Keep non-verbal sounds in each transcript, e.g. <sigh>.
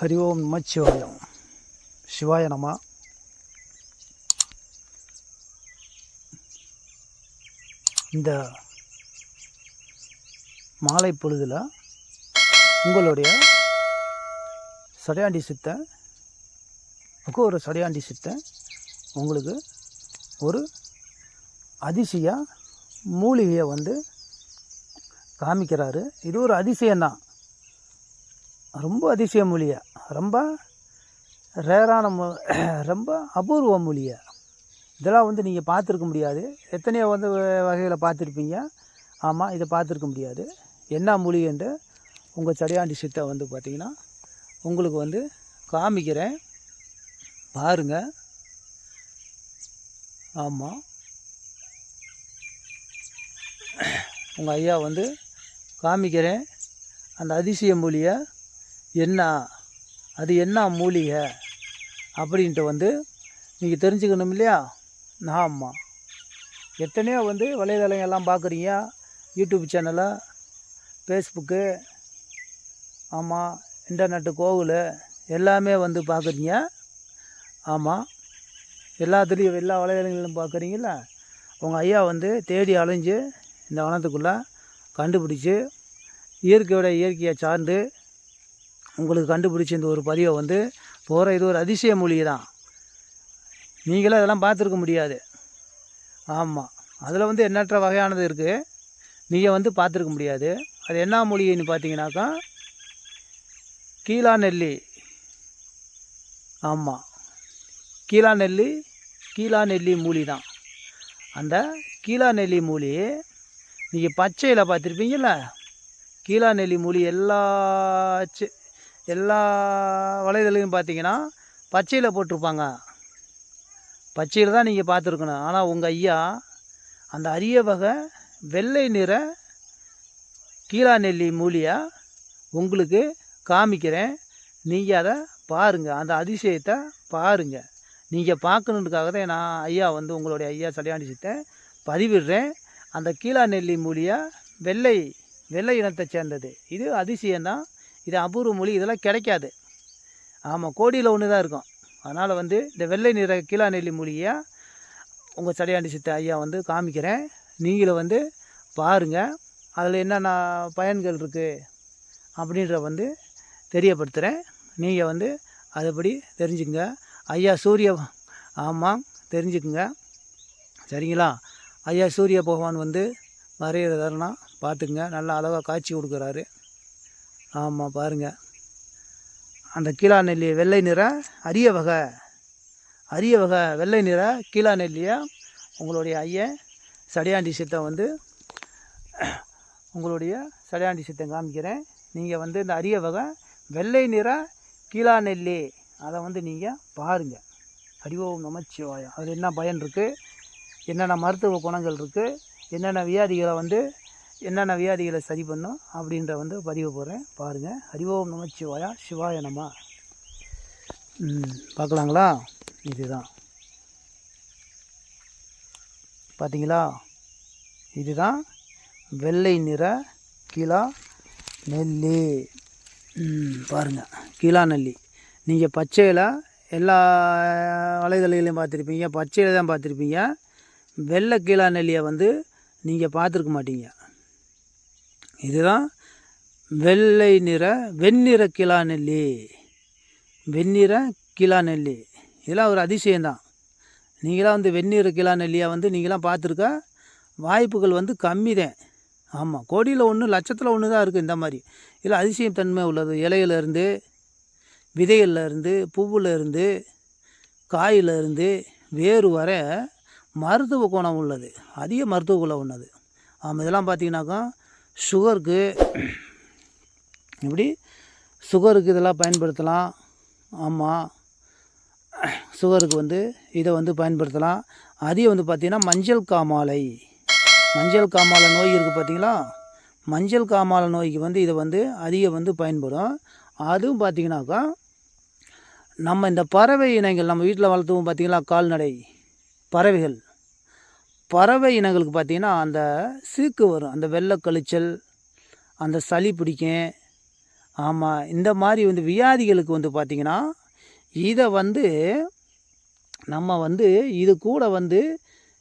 ஹரி ஓம் நமச்சிவாயம் சிவாய நமா இந்த மாலை பொழுதில் உங்களுடைய சடையாண்டி சித்தன் ஒரு சடையாண்டி சித்தன் உங்களுக்கு ஒரு அதிசய மூலிகையை வந்து காமிக்கிறாரு. இது ஒரு அதிசயம்தான். ரொம்ப அதிசய மொழியா? ரொம்ப ரேரான மொ ரொம்ப அபூர்வ மொழியா? இதெல்லாம் வந்து நீங்கள் பார்த்துருக்க முடியாது. எத்தனையோ வந்து வகையில் பார்த்துருப்பீங்க. ஆமாம் இதை பார்த்துருக்க முடியாது. என்ன மொழி என்று உங்கள் சடையாண்டி சித்தை வந்து பார்த்திங்கன்னா உங்களுக்கு வந்து காமிக்கிறேன். பாருங்கள் ஆமாம் உங்கள் ஐயா வந்து காமிக்கிறேன். அந்த அதிசய மொழியை என்ன? அது என்ன மூலிகை? அப்படின்ட்டு வந்து நீங்கள் தெரிஞ்சுக்கணும் இல்லையா? ஆமாம் எத்தனையோ வந்து வலைதளம் எல்லாம் பார்க்குறீங்க. யூடியூப் சேனலு ஃபேஸ்புக்கு ஆமாம் இன்டர்நெட்டு கோவில் எல்லாமே வந்து பார்க்குறீங்க. ஆமாம் எல்லாத்துலேயும் எல்லா வலைதளங்களிலும் பார்க்குறீங்களா உங்கள் ஐயா வந்து தேடி அலைஞ்சு இந்த வனத்துக்குள்ளே கண்டுபிடிச்சி இயற்கையோட இயற்கையை சார்ந்து உங்களுக்கு கண்டுபிடிச்ச இந்த ஒரு பதிவை வந்து போகிற இது ஒரு அதிசய மொழி தான் நீங்களும் அதெல்லாம் பார்த்துருக்க முடியாது. ஆமாம் அதில் வந்து எண்ணற்ற வகையானது இருக்குது நீங்கள் வந்து பார்த்துருக்க முடியாது. அது என்ன மொழின்னு பார்த்தீங்கன்னாக்கா கீழா நெல்லி ஆமாம் கீழா நெல்லி கீழா நெல்லி மூலி தான் அந்த கீழா நெல்லி மூலி நீங்கள் பச்சையில் பார்த்துருப்பீங்கள்ல கீழா நெல்லி மூலி எல்லாச்சு எல்லா வலைதளையும் பார்த்தீங்கன்னா பச்சையில் போட்டிருப்பாங்க. பச்சையில் தான் நீங்கள் பார்த்துருக்கணும். ஆனால் உங்கள் ஐயா அந்த அரிய வகை வெள்ளை நிற கீழா நெல்லி மூலியாக உங்களுக்கு காமிக்கிறேன். நீங்கள் அதை பாருங்கள் அந்த அதிசயத்தை பாருங்கள் நீங்கள் பார்க்கணுன்றதுக்காக தான் நான் ஐயா வந்து உங்களுடைய ஐயா சடையாண்டி பதிவிடுறேன். அந்த கீழா நெல்லி மூலியாக வெள்ளை வெள்ளை இனத்தை சேர்ந்தது. இது அதிசயம்தான். இது அபூர்வ மொழி இதெல்லாம் கிடைக்காது. ஆமாம் கோடியில் ஒன்று தான் இருக்கும். அதனால் வந்து இந்த வெள்ளை நிற கீழா நெல்லி மொழியை உங்கள் சடையாண்டி சித்த ஐயா வந்து காமிக்கிறேன். நீங்களும் வந்து பாருங்கள் அதில் என்னென்ன பயன்கள் இருக்குது அப்படின்ற வந்து தெரியப்படுத்துகிறேன் நீங்கள் வந்து அதுபடி தெரிஞ்சுங்க ஐயா சூரிய ஆமாம் தெரிஞ்சுக்குங்க. சரிங்களா? ஐயா சூரிய பகவான் வந்து வரைகிறதாருன்னா பார்த்துக்குங்க. நல்லா அழகாக காட்சி கொடுக்குறாரு. ஆமாம் பாருங்கள் அந்த கீழா நெல்லி வெள்ளை நிற அரிய வகை. அரிய வகை வெள்ளை நிற கீழா நெல்லியை உங்களுடைய ஐயன் சடையாண்டி சித்தம் வந்து உங்களுடைய சடையாண்டி சித்தம் காமிக்கிறேன். நீங்கள் வந்து இந்த அரிய வகை வெள்ளை நிற கீழா நெல்லி அதை வந்து நீங்கள் பாருங்கள் அடிவோம் நமச்சிவாயம். அதில் என்ன பயன் இருக்குது என்னென்ன மருத்துவ குணங்கள் இருக்குது என்னென்ன வியாதிகளை வந்து என்னென்ன வியாதிகளை சரி பண்ணும் அப்படின்ற வந்து பதிவு போடுறேன். பாருங்கள் ஹரிவோம் நமச்சிவாயா சிவாய நம. பார்க்கலாங்களா? இதுதான். பார்த்தீங்களா இதுதான் வெள்ளை நிற கிலா நெல்லி. பாருங்கள் பாருங்க. கிலா நெல்லி. நீங்கள் பச்சையில் எல்லா வலைதளைகளையும் பார்த்துருப்பீங்க. பச்சையில் தான் பார்த்துருப்பீங்க. வெள்ளை கீழா நெல்லியை வந்து நீங்கள் பார்த்துருக்க மாட்டீங்க. இதுதான் வெள்ளை நிற வெண்ணிற கிலா நெல்லி வெண்ணிற கிலா நெல்லி இதெல்லாம் ஒரு அதிசயம்தான். நீங்களாம் வந்து வெந்நீர் கிலா நெல்லியை வந்து நீங்களாம் பார்த்துருக்க வாய்ப்புகள் வந்து கம்மி தான் ஆமாம் கோடியில் ஒன்று லட்சத்தில் ஒன்று தான் இருக்குது இந்த மாதிரி. இதில் அதிசயம் தன்மை உள்ளது. இலையிலேருந்து விதையிலேருந்து பூவுலேருந்து காயிலேருந்து வேறு வர மருத்துவ குணம் உள்ளது. அதிக மருத்துவ குணம் உள்ளது. ஆமாம் இதெல்லாம் பார்த்தீங்கன்னாக்கா சுகருக்கு இப்படி சுகருக்கு இதெல்லாம் பயன்படுத்தலாம். ஆமாம் சுகருக்கு வந்து இதை வந்து பயன்படுத்தலாம். அதே வந்து பார்த்திங்கன்னா மஞ்சள் காமாலை. மஞ்சள் காமாலை நோய் இருக்குது பார்த்திங்களா? மஞ்சள் காமாலை நோய்க்கு வந்து இதை வந்து அதிகம் வந்து பயன்படும். அதுவும் பார்த்திங்கனாக்கா நம்ம இந்த பறவை இனங்கள் நம்ம வீட்டில் வளர்த்துவோம் பார்த்திங்களா? கால்நடை பறவைகள். பறவை இனங்களுக்கு பார்த்திங்கன்னா அந்த சீக்கு வரும். அந்த வெள்ளை கழிச்சல் அந்த சளி பிடிக்கும். ஆமாம் இந்த மாதிரி வந்து வியாதிகளுக்கு வந்து பார்த்திங்கன்னா இதை வந்து நம்ம வந்து இது கூட வந்து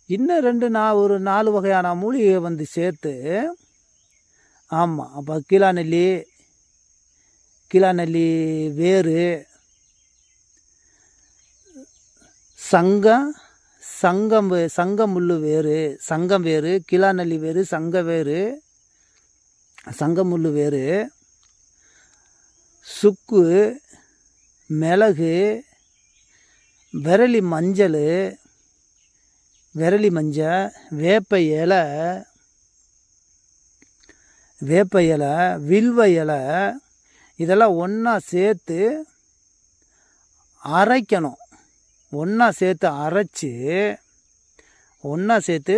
இன்னும் ரெண்டு நா ஒரு நாலு வகையான மூலிகையை வந்து சேர்த்து ஆமாம் அப்போ கீழாநெல்லி கீழாநெல்லி வேறு சங்கம் சங்கம் வே- சங்கம் முள்ளு வேறு சங்கம் வேறு கிளாநெல்லி வேறு சங்க வேறு சங்கமுள்ளு வேறு. சுக்கு மிளகு விரலி மஞ்சள் விரலி மஞ்சள் வேப்ப இலை வேப்ப இலை வில்வ இலை இதெல்லாம் ஒன்றா சேர்த்து அரைக்கணும். ஒன்றா சேர்த்து அரைச்சி ஒன்றா சேர்த்து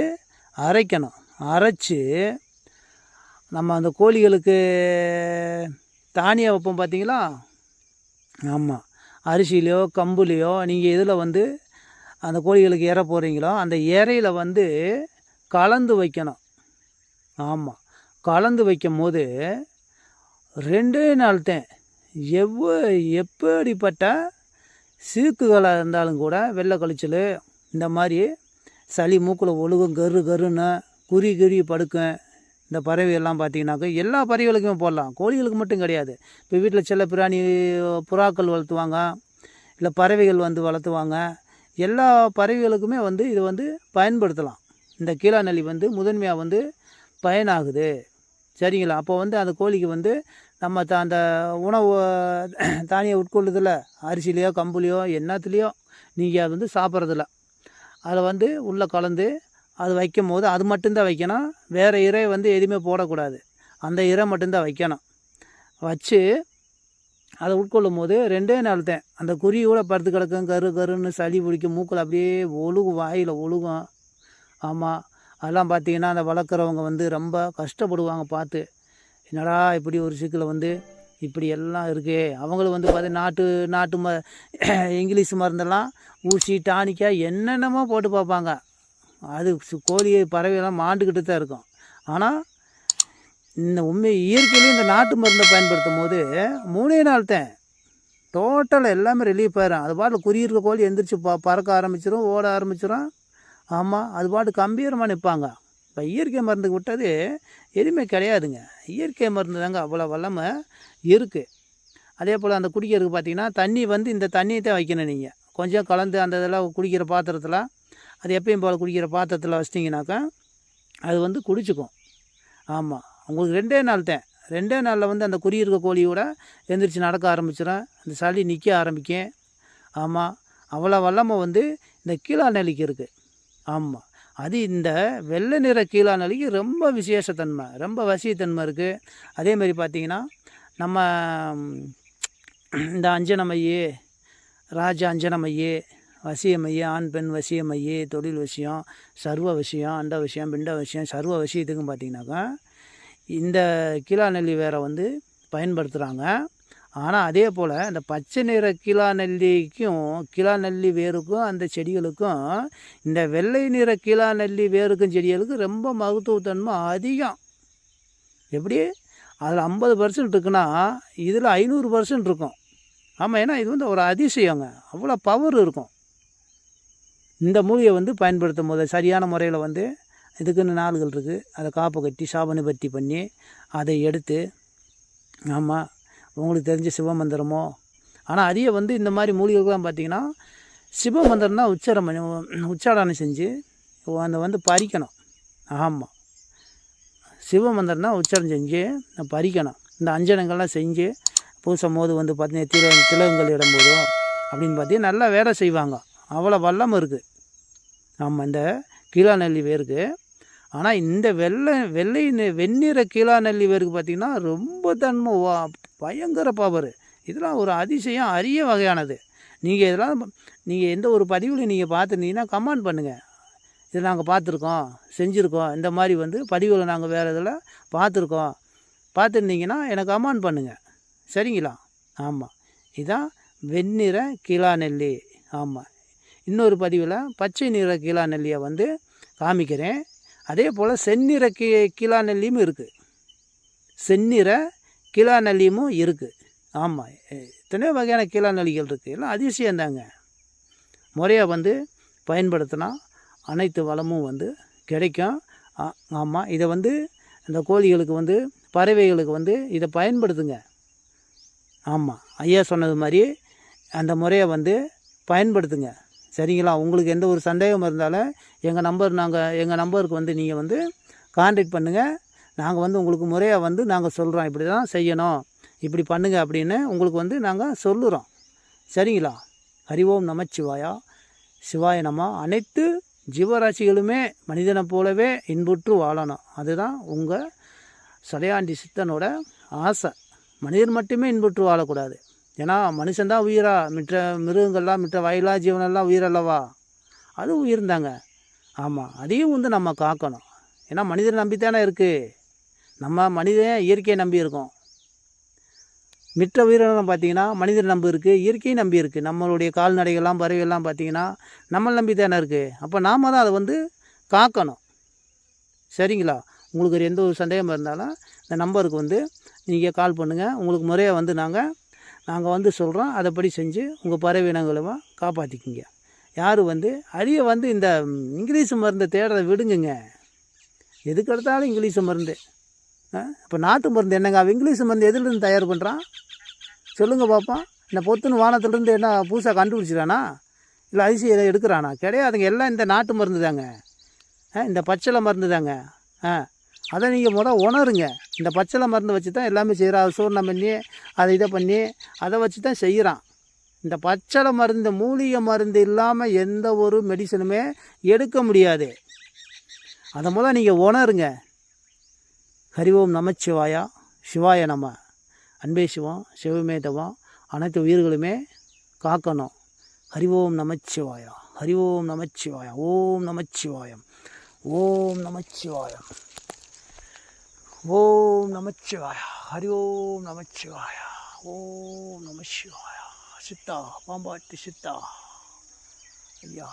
அரைக்கணும். அரைச்சி நம்ம அந்த கோழிகளுக்கு தானியம் வைப்போம் பார்த்தீங்களா ஆமாம் அரிசியிலையோ கம்புலையோ நீங்கள் இதில் வந்து அந்த கோழிகளுக்கு இற போகிறீங்களோ அந்த இறையில் வந்து கலந்து வைக்கணும். ஆமாம் கலந்து வைக்கும் போது ரெண்டே நாள்தான். எவ்வ எப்படிப்பட்ட சீக்குகளாக இருந்தாலும் கூட வெள்ளை கழிச்சல் இந்த மாதிரி சளி மூக்கில் ஒழுகும் கரு கருன்னு குறி குறி படுக்கும். இந்த பறவையெல்லாம் பார்த்தீங்கன்னாக்கா எல்லா பறவைகளுக்குமே போடலாம். கோழிகளுக்கு மட்டும் கிடையாது. இப்போ வீட்டில் செல்ல பிராணி புறாக்கள் வளர்த்துவாங்க. இல்லை பறவைகள் வந்து வளர்த்துவாங்க. எல்லா பறவைகளுக்குமே வந்து இது வந்து பயன்படுத்தலாம். இந்த கீழாநெல்லி வந்து முதன்மையாக வந்து பயனாகுது. சரிங்களா? அப்போ வந்து அந்த கோழிக்கு வந்து நம்ம த அந்த உணவு தானியை உட்கொள்ளுதில்ல. அரிசிலையோ கம்புலையோ என்னத்துலேயோ நீங்கள் அது வந்து சாப்பிட்றதில்ல. அதில் வந்து உள்ளே கலந்து அது வைக்கும் போது அது மட்டும்தான் வைக்கணும். வேறு இறை வந்து எதுவுமே போடக்கூடாது. அந்த இறை மட்டும்தான் வைக்கணும். வச்சு அதை உட்கொள்ளும் போது ரெண்டே நாள் தான். அந்த குருவி கூட படுத்து கிடக்கும். கரு கருன்னு சளி பிடிக்கும். மூக்கில் அப்படியே ஒழுகும் வாயில் ஒழுகும். ஆமாம் அதெல்லாம் பார்த்தீங்கன்னா அந்த வளர்க்குறவங்க வந்து ரொம்ப கஷ்டப்படுவாங்க பார்த்து. என்னடா இப்படி ஒரு சிக்கலை வந்து இப்படி எல்லாம் இருக்குது அவங்களும் வந்து பார்த்தீங்கன்னா நாட்டு நாட்டு ம <clears throat> இங்கிலீஷ் மருந்தெல்லாம் ஊசி டானிக்காக என்னென்னமோ போட்டு பார்ப்பாங்க. அது கோழியை கோழி பறவையெல்லாம் மாண்டுக்கிட்டு தான் இருக்கும். ஆனால் இந்த உண்மை இயற்கையிலேயே இந்த நாட்டு மருந்தை பயன்படுத்தும் போது மூணே நாள் தான். டோட்டலாக எல்லாமே ரிலீஃப் ஆயிரும். அது பாட்டில் குறியிருக்க கோழி எந்திரிச்சு ப பறக்க ஆரம்பிச்சிடும் ஓட ஆரம்பிச்சிடும் ஆமாம் அது பாட்டு கம்பீரமாக நிற்பாங்க இப்போ இயற்கை மருந்துக்கு விட்டது எதுவுமே கிடையாதுங்க. இயற்கை மருந்து தாங்க அவ்வளோ வல்லமை இருக்குது அதே போல் அந்த குடிக்கிறதுக்கு பார்த்தீங்கன்னா தண்ணி வந்து இந்த தண்ணியை தான் வைக்கணும் நீங்கள் கொஞ்சம் கலந்து அந்த இதெல்லாம் குடிக்கிற பாத்திரத்தில் அது எப்பயும் போல் குடிக்கிற பாத்திரத்தில் வச்சிட்டிங்கனாக்கா அது வந்து குடிச்சிக்கும். ஆமாம் உங்களுக்கு ரெண்டே நாள் தான். ரெண்டே நாளில் வந்து அந்த குறி இருக்க கோழியோட எந்திரிச்சு நடக்க ஆரம்பிச்சிடும் அந்த சளி நிற்க ஆரம்பிக்கும். ஆமாம் அவ்வளோ வல்லமை வந்து இந்த கீழா நெல்லிக்கு இருக்குது ஆமாம் அது இந்த வெள்ளை நிற கீழா ரொம்ப விசேஷத்தன்மை ரொம்ப வசியத்தன்மை இருக்குது அதே மாதிரி பார்த்தீங்கன்னா நம்ம இந்த அஞ்சனமையே ராஜ அஞ்சனமையே வசியமையே ஆண் பெண் வசியமையே தொழில் விஷயம் சர்வ விஷயம் அண்ட விஷயம் பிண்ட விஷயம் சர்வ விஷயத்துக்கும் பார்த்திங்கனாக்கா இந்த கீழா வேற வந்து பயன்படுத்துகிறாங்க ஆனால் அதே போல் இந்த பச்சை நிற கீழா நெல்லிக்கும் கிலா நெல்லி வேருக்கும் அந்த செடிகளுக்கும் இந்த வெள்ளை நிற கிலா நெல்லி வேருக்கும் செடிகளுக்கும் ரொம்ப மகத்துவத்தன்மை அதிகம். எப்படி? அதில் ஐம்பது பர்சன்ட் இருக்குன்னா இதில் ஐநூறு பர்சன்ட் இருக்கும். ஆமாம் ஏன்னா இது வந்து ஒரு அதிசயங்க. அவ்வளோ பவர் இருக்கும். இந்த மூலிகை வந்து பயன்படுத்தும் போது சரியான முறையில் வந்து இதுக்குன்னு நாள்கள் இருக்குது அதை காப்பு கட்டி சாபனை பத்தி பண்ணி அதை எடுத்து ஆமாம் உங்களுக்கு தெரிஞ்ச சிவமந்திரமோ? ஆனால் அதையே வந்து இந்த மாதிரி மூலிகைகள்லாம் பார்த்தீங்கன்னா சிவமந்திரம் தான் உச்சாரம் பண்ணி உச்சாரணம் செஞ்சு அந்த வந்து பறிக்கணும். ஆமாம் சிவமந்திரம் தான் உச்சாரம் செஞ்சு பறிக்கணும். இந்த அஞ்சனங்கள்லாம் செஞ்சு பூசும் போது வந்து பார்த்தீங்கன்னா தில திலகங்கள் இடம்போதும் அப்படின்னு பார்த்தீங்கன்னா நல்லா வேலை செய்வாங்க. அவ்வளோ வல்லம் இருக்குது ஆமாம் இந்த கீழாநெல்லி வேருக்கு. ஆனால் இந்த வெள்ளை வெள்ளை வெந்நிற கீழாநெல்லி கீழா வேருக்கு பார்த்திங்கன்னா ரொம்ப தன்மை பயங்கர பவர் இதெல்லாம் ஒரு அதிசயம் அரிய வகையானது. நீங்கள் இதெல்லாம் நீங்கள் எந்த ஒரு பதிவில் நீங்கள் பார்த்துருந்தீங்கன்னா கமெண்ட் பண்ணுங்கள் இது நாங்கள் பார்த்துருக்கோம் செஞ்சுருக்கோம். இந்த மாதிரி வந்து பதிவுகளை நாங்கள் வேறு இதில் பார்த்துருக்கோம். பார்த்துருந்தீங்கன்னா எனக்கு கமெண்ட் பண்ணுங்கள் சரிங்களா? ஆமாம் இதான் வெண்ணிற கீழா நெல்லி. ஆமாம் இன்னொரு பதிவில் பச்சை நிற கீழா நெல்லியை வந்து காமிக்கிறேன். அதே போல் செந்நிற கீ கீழா நெல்லியும் இருக்குது செந்நிற கீழா நெல்லியமும் இருக்குது ஆமாம் எத்தனையோ வகையான கீழா நலிகள் இருக்குது எல்லாம் அதிசயம்தாங்க முறையாக வந்து பயன்படுத்தினா அனைத்து வளமும் வந்து கிடைக்கும். ஆமாம் இதை வந்து இந்த கோழிகளுக்கு வந்து பறவைகளுக்கு வந்து இதை பயன்படுத்துங்க. ஆமாம் ஐயா சொன்னது மாதிரி அந்த முறையை வந்து பயன்படுத்துங்க. சரிங்களா? உங்களுக்கு எந்த ஒரு சந்தேகம் இருந்தாலும் எங்கள் நம்பர் நாங்கள் எங்கள் நம்பருக்கு வந்து நீங்கள் வந்து கான்டாக்ட் பண்ணுங்கள் நாங்கள் வந்து உங்களுக்கு முறையாக வந்து நாங்கள் சொல்கிறோம் இப்படி தான் செய்யணும். இப்படி பண்ணுங்கள் அப்படின்னு உங்களுக்கு வந்து நாங்கள் சொல்லுறோம். சரிங்களா? ஹரி ஓம் நமச்சிவாயா சிவாய. நம. அனைத்து ஜீவராசிகளுமே மனிதனை போலவே இன்புற்று வாழணும். அதுதான் உங்கள் சடையாண்டி சித்தனோட ஆசை. மனிதர் மட்டுமே இன்புற்று வாழக்கூடாது. ஏன்னா மனுஷன்தான் உயிரா. மிற்ற மிருகங்கள்லாம் மிற்ற வயலா ஜீவனெல்லாம் உயிரல்லவா அது உயிர்ந்தாங்க. ஆமாம் அதையும் வந்து நம்ம காக்கணும். ஏன்னா மனிதர் நம்பித்தானே இருக்குது நம்ம மனிதன் இயற்கையை நம்பி இருக்கோம். மிற்ற உயிரினம் பார்த்தீங்கன்னா மனிதர் நம்பி இருக்குது இயற்கையும் நம்பி இருக்குது நம்மளுடைய கால்நடைகள்லாம் பறவைகள்லாம் பார்த்தீங்கன்னா நம்மளை நம்பி தானே இருக்குது அப்போ நாம் தான் அதை வந்து காக்கணும். சரிங்களா? உங்களுக்கு ஒரு எந்த ஒரு சந்தேகம் இருந்தாலும் இந்த நம்பருக்கு வந்து நீங்கள் கால் பண்ணுங்கள் உங்களுக்கு முறையாக வந்து நாங்கள் நாங்கள் வந்து சொல்கிறோம் அதைப்படி செஞ்சு உங்கள் பறவை காப்பாற்றிக்கிங்க யார் வந்து அழிய வந்து இந்த இங்கிலீஷ் மருந்தை தேடுறதை விடுங்குங்க. எதுக்கு எடுத்தாலும் இங்கிலீஷ் மருந்து. இப்போ நாட்டு மருந்து என்னங்க? அவன் இங்கிலீஷ் மருந்து எதுலேருந்து தயார் பண்ணுறான் சொல்லுங்கள் பார்ப்போம் இந்த பொத்துன்னு வானத்துலேருந்து என்ன புதுசாக கண்டுபிடிச்சிடானா இல்லை அரிசி எதை எடுக்கிறானா? கிடையாதுங்க. எல்லாம் இந்த நாட்டு மருந்து தாங்க ஆ, இந்த பச்சளை மருந்து தாங்க ஆ அதை நீங்கள் முத உணருங்க. இந்த பச்சளை மருந்து வச்சு தான் எல்லாமே செய்கிறான் சூர்ணம் பண்ணி அதை இதை பண்ணி அதை வச்சு தான் செய்கிறான் இந்த பச்சளை மருந்து மூலிகை மருந்து இல்லாமல் எந்த ஒரு மெடிசனுமே எடுக்க முடியாது. அதை முதல் நீங்கள் உணருங்க. ஹரி ஓம் நமச்சிவாயா சிவாய நம. அன்பே சிவம் சிவமே தவம் அனைத்து உயிர்களுமே காக்கணும். ஹரி ஓம் நமச்சிவாயா ஹரி ஓம் நமச்சிவாயா ஓம் நமச்சிவாயம் ஓம் நமச்சிவாயம் ஓம் நமச்சிவாயா ஹரி ஓம் நமச்சிவாயா ஓம் நமசிவாயா சித்தா பாம்பாட்டி சித்தா. ஐயா.